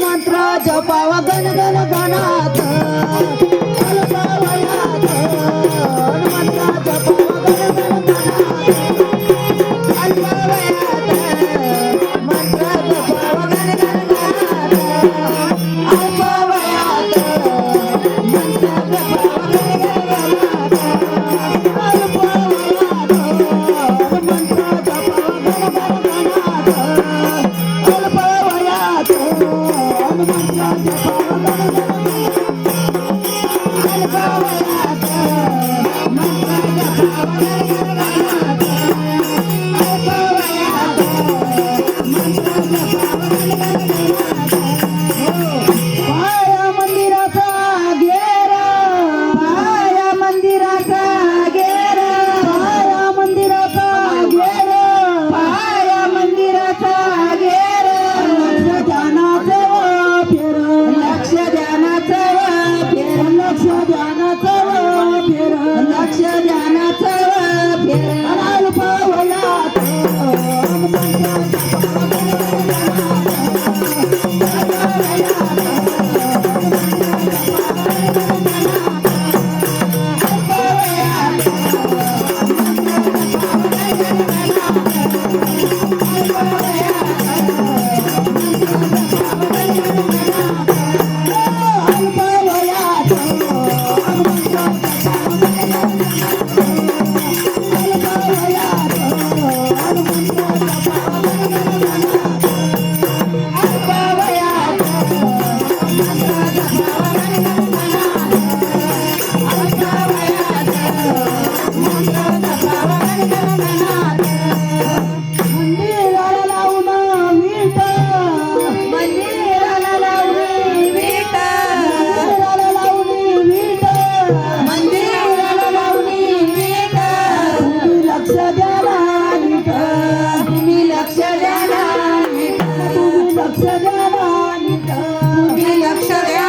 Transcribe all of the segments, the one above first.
मंत्र जपावा गण गण गण Oh, लक्ष द्या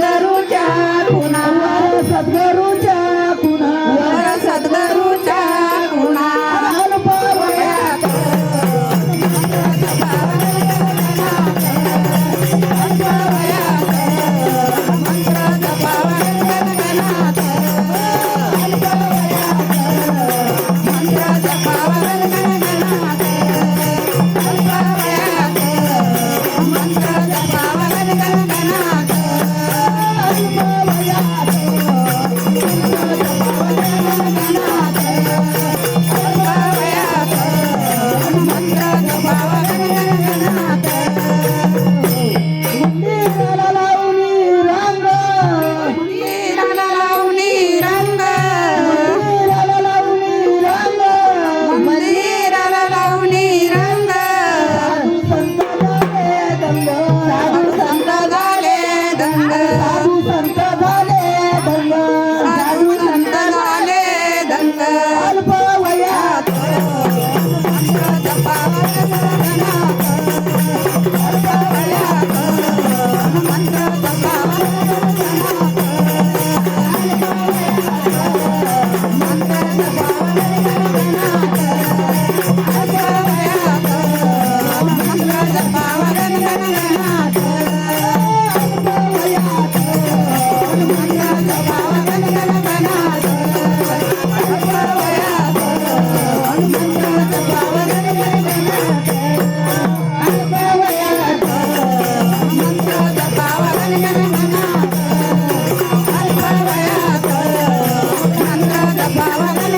กรุณา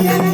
yeah.